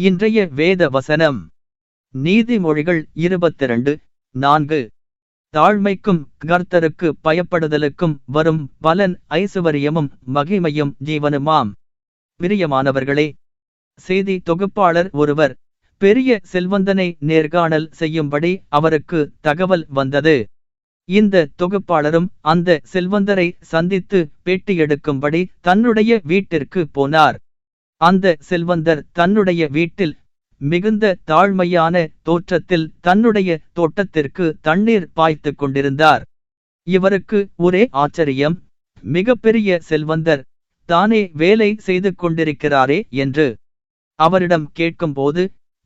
இன்றைய வேத வசனம். நீதிமொழிகள் இருபத்திரண்டு நான்கு. தாழ்மைக்கும் கர்த்தருக்கு பயப்படுதலுக்கும் வரும் பலன் ஐசுவரியமும் மகிமையும் ஜீவனுமாம். பிரியமானவர்களே செய்தி தொகுப்பாளர் ஒருவர் பெரிய செல்வந்தனை நேர்காணல் செய்யும்படி அவருக்கு தகவல் வந்தது. இந்த தொகுப்பாளரும் அந்த செல்வந்தரை சந்தித்து பேட்டி எடுக்கும்படி தன்னுடைய வீட்டிற்கு போனார். அந்த செல்வந்தர் தன்னுடைய வீட்டில் மிகுந்த தாழ்மையான தோற்றத்தில் தன்னுடைய தோட்டத்திற்கு தண்ணீர் பாய்த்து கொண்டிருந்தார். இவருக்கு ஒரே ஆச்சரியம் மிகப்பெரிய செல்வந்தர் தானே வேலை செய்து கொண்டிருக்கிறாரே என்று. அவரிடம் கேட்கும்போது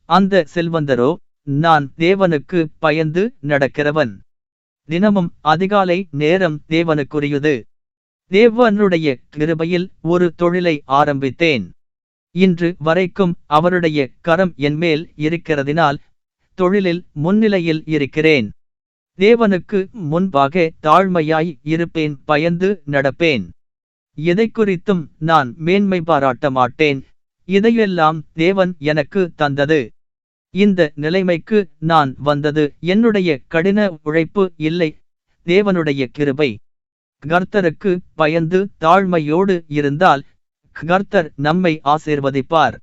அந்த செல்வந்தரோ நான் தேவனுக்கு பயந்து நடக்கிறவன். தினமும் அதிகாலை நேரம் தேவனுக்குரியது. தேவனுடைய கிருபையில் ஒரு தொழிலை ஆரம்பித்தேன். இன்று வரைக்கும் அவருடைய கரம் என்மேல் இருக்கிறதினால் தொழிலில் முன்னிலையில் இருக்கிறேன். தேவனுக்கு முன்பாக தாழ்மையாய் இருப்பேன் பயந்து நடப்பேன். எதை குறித்தும் நான் மேன்மை பாராட்ட மாட்டேன். இதையெல்லாம் தேவன் எனக்கு தந்தது. இந்த நிலைமைக்கு நான் வந்தது. என்னுடைய கடின உழைப்பு இல்லை. தேவனுடைய கிருபை. கர்த்தருக்கு பயந்து தாழ்மையோடு இருந்தால் கர்த்தர் நம்மை ஆசிர்வதிப்பார்.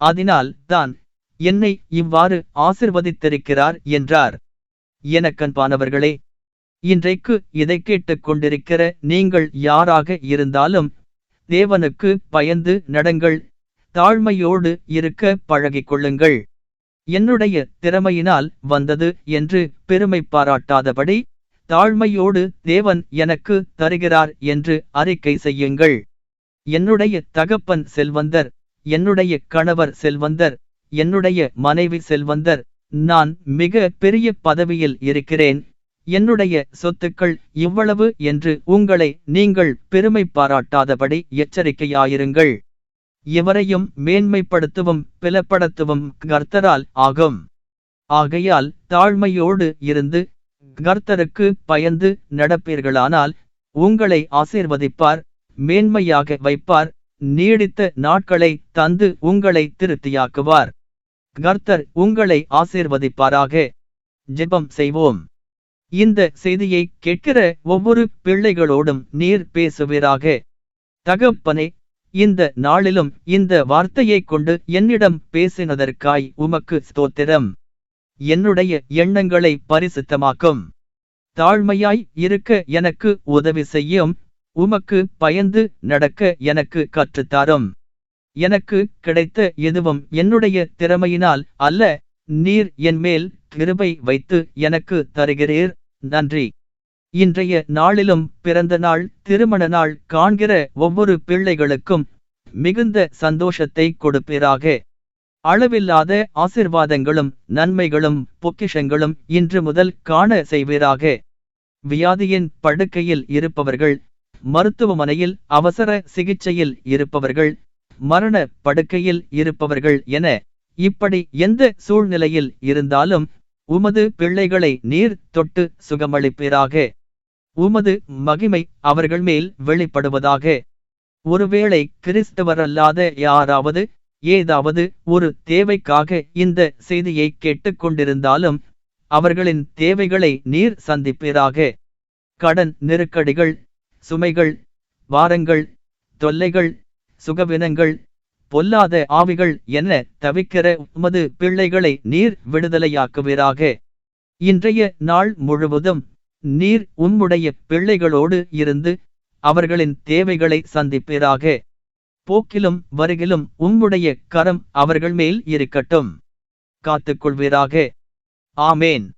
அதனால் தான் என்னை இவ்வாறு ஆசிர்வதித்திருக்கிறார் என்றார். எனக்கன்பானவர்களே இன்றைக்கு இதை கேட்டுக் கொண்டிருக்கிற நீங்கள் யாராக இருந்தாலும் தேவனுக்கு பயந்து நடங்கள் தாழ்மையோடு இருக்க பழகிக் கொள்ளுங்கள். என்னுடைய திறமையினால் வந்தது என்று பெருமை பாராட்டாதபடி தாழ்மையோடு தேவன் எனக்கு தருகிறார் என்று அறிக்கை செய்யுங்கள். என்னுடைய தகப்பன் செல்வந்தர் என்னுடைய கணவர் செல்வந்தர் என்னுடைய மனைவி செல்வந்தர் நான் மிக பெரிய பதவியில் இருக்கிறேன். என்னுடைய சொத்துக்கள் இவ்வளவு என்று உங்களை நீங்கள் பெருமை பாராட்டாதபடி எச்சரிக்கையாயிருங்கள். இவரையும் மேன்மைப்படுத்தவும் பிளப்படுத்தவும் கர்த்தரால் ஆகும். ஆகையால் தாழ்மையோடு இருந்து கர்த்தருக்கு பயந்து நடப்பீர்களானால் உங்களை ஆசீர்வதிப்பார். மேன்மையாக வைப்பார். நீடித்த நாட்களை தந்து உங்களை திருப்தியாக்குவார். கர்த்தர் உங்களை ஆசீர்வதிப்பாராக. ஜெபம் செய்வோம். இந்த செய்தியை கேட்கிற ஒவ்வொரு பிள்ளைகளோடும் நீர் பேசுவீராக. தகப்பனே இந்த நாளிலும் இந்த வார்த்தையைக் கொண்டு என்னிடம் பேசினதற்காய் உமக்கு ஸ்தோத்திரம். என்னுடைய எண்ணங்களை பரிசுத்தமாக்கும். தாழ்மையாய் இருக்க எனக்கு உதவி செய்யும். உமக்கு பயந்து நடக்க எனக்கு கற்றுத்தாரும். எனக்கு கிடைத்த எதுவும் என்னுடைய திறமையினால் அல்ல நீர் என்மேல் கிருபை வைத்து எனக்கு தருகிறீர். நன்றி. இன்றைய நாளிலும் பிறந்த நாள் திருமண நாள் காண்கிற ஒவ்வொரு பிள்ளைகளுக்கும் மிகுந்த சந்தோஷத்தை கொடுப்பீராக. அளவில்லாத ஆசிர்வாதங்களும் நன்மைகளும் பொக்கிஷங்களும் இன்று முதல் காண செய்வீராக. வியாதியின் படுக்கையில் இருப்பவர்கள் மருத்துவமனையில் அவசர சிகிச்சையில் இருப்பவர்கள் மரண படுக்கையில் இருப்பவர்கள் என இப்படி எந்த சூழ்நிலையில் இருந்தாலும் உமது பிள்ளைகளை நீர் தொட்டு சுகமளிப்பீராக. உமது மகிமை அவர்கள் மேல் வெளிப்படுவதாக. ஒருவேளை கிறிஸ்தவரல்லாத யாராவது ஏதாவது ஒரு தேவைக்காக இந்த செய்தியை கேட்டுக்கொண்டிருந்தாலும் அவர்களின் தேவைகளை நீர் சந்திப்பீராக. கடன் நெருக்கடிகள் சுமைகள் வாரங்கள் தொல்லைகள் சுகவினங்கள் பொல்லாத ஆவிகள் என தவிக்கிற உமது பிள்ளைகளை நீர் விடுதலையாக்குவீராக. இன்றைய நாள் முழுவதும் நீர் உம்முடைய பிள்ளைகளோடு இருந்து அவர்களின் தேவைகளை சந்திப்பீராக. போக்கிலும் வருகிலும் உம்முடைய கரம் அவர்கள் மேல் இருக்கட்டும். காத்துக்கொள்வீராக. ஆமேன்.